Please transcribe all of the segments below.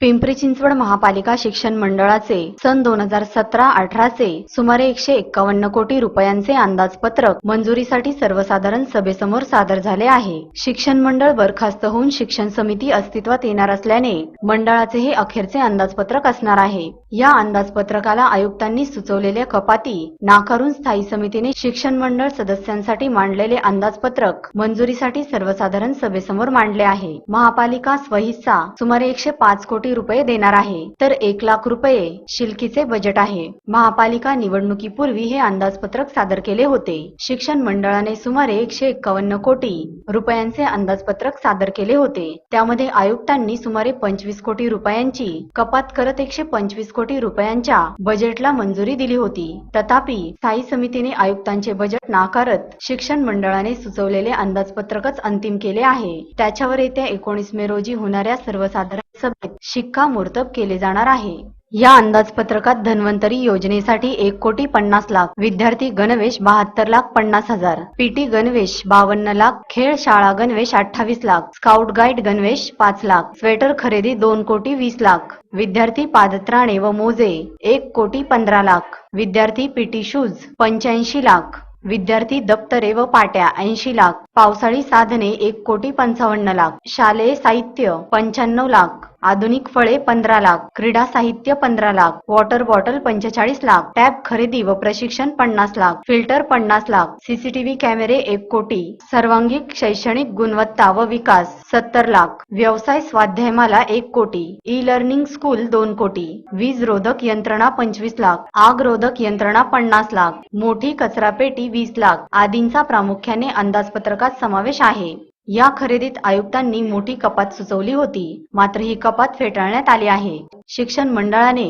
पिंपरी चिंचवड महापालिका शिक्षण मंडळाचे सन दोन हजार सतरा अठराचे सुमारे एकशे एक्कावन्न कोटी रुपयांचे अंदाजपत्रक मंजुरीसाठी सर्वसाधारण सभेसमोर सादर झाले आहे. शिक्षण मंडळ बरखास्त होऊन शिक्षण समिती अस्तित्वात येणार असल्याने मंडळाचे हे अखेरचे अंदाजपत्रक असणार आहे. या अंदाजपत्रकाला आयुक्तांनी सुचवलेल्या कपाती नाकारून स्थायी समितीने शिक्षण मंडळ सदस्यांसाठी मांडलेले अंदाजपत्रक मंजुरीसाठी सर्वसाधारण सभेसमोर मांडले आहे. महापालिका स्वहिस्सा सुमारे एकशे पाच कोटी कोटी रुपये देणार आहे. तर एक लाख रुपये शिलकीचे बजेट आहे. महापालिका निवडणुकीपूर्वी हे अंदाजपत्रक सादर केले होते. शिक्षण मंडळाने सुमारे एकशे एक्कावन्न कोटी रुपयांचे अंदाजपत्रक सादर केले होते. त्यामध्ये आयुक्तांनी सुमारे पंचवीस कोटी रुपयांची कपात करत एकशे पंचवीस कोटी रुपयांच्या बजेटला मंजुरी दिली होती. तथापि स्थायी समितीने आयुक्तांचे बजेट नाकारत शिक्षण मंडळाने सुचवलेले अंदाजपत्रकच अंतिम केले आहे. त्याच्यावर येत्या एकोणीस मे रोजी होणाऱ्या सर्वसाधारण सभेत शिक्कामोर्तब केले जाणार आहे. या अंदाजपत्रकात धन्वंतरी योजनेसाठी एक कोटी पन्नास लाख विद्यार्थी गणवेश बहात्तर लाख पन्नास हजार. पीटी गणवेश बावन्न लाख खेळ शाळा गणवेश अठ्ठावीस लाख स्काउट गाईड गणवेश पाच लाख स्वेटर खरेदी दोन कोटी वीस लाख विद्यार्थी पादत्राणे व मोजे एक कोटी पंधरा लाख विद्यार्थी पीटी शूज पंच्याऐंशी लाख विद्यार्थी दप्तरे व पाट्या ऐंशी लाख पावसाळी साधने एक कोटी पंचावन्न लाख शालेय साहित्य पंच्याण्णव लाख आधुनिक फळे पंधरा लाख क्रीडा साहित्य पंधरा लाख वॉटर बॉटल पंचेचाळीस लाख टॅब खरेदी व प्रशिक्षण पन्नास लाख फिल्टर पन्नास लाख सीसीटीव्ही कॅमेरे एक कोटी सर्वांगीण शैक्षणिक गुणवत्ता व विकास सत्तर लाख व्यवसाय स्वाध्यायमाला एक कोटी ई लर्निंग स्कूल दोन कोटी वीज रोधक यंत्रणा पंचवीस लाख आग रोधक यंत्रणा पन्नास लाख मोठी कचरापेटी वीस लाख आदींचा प्रामुख्याने अंदाजपत्रकात समावेश आहे. या खरेदीत आयुक्तांनी मोठी कपात सुचवली होती. मात्र ही कपात फेटाळण्यात आली आहे. शिक्षण मंडळाने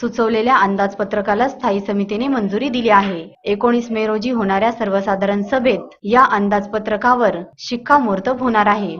सुचवलेल्या अंदाजपत्रकाला स्थायी समितीने मंजुरी दिली आहे. एकोणीस मे रोजी होणाऱ्या सर्वसाधारण सभेत या अंदाजपत्रकावर शिक्कामोर्तब होणार आहे.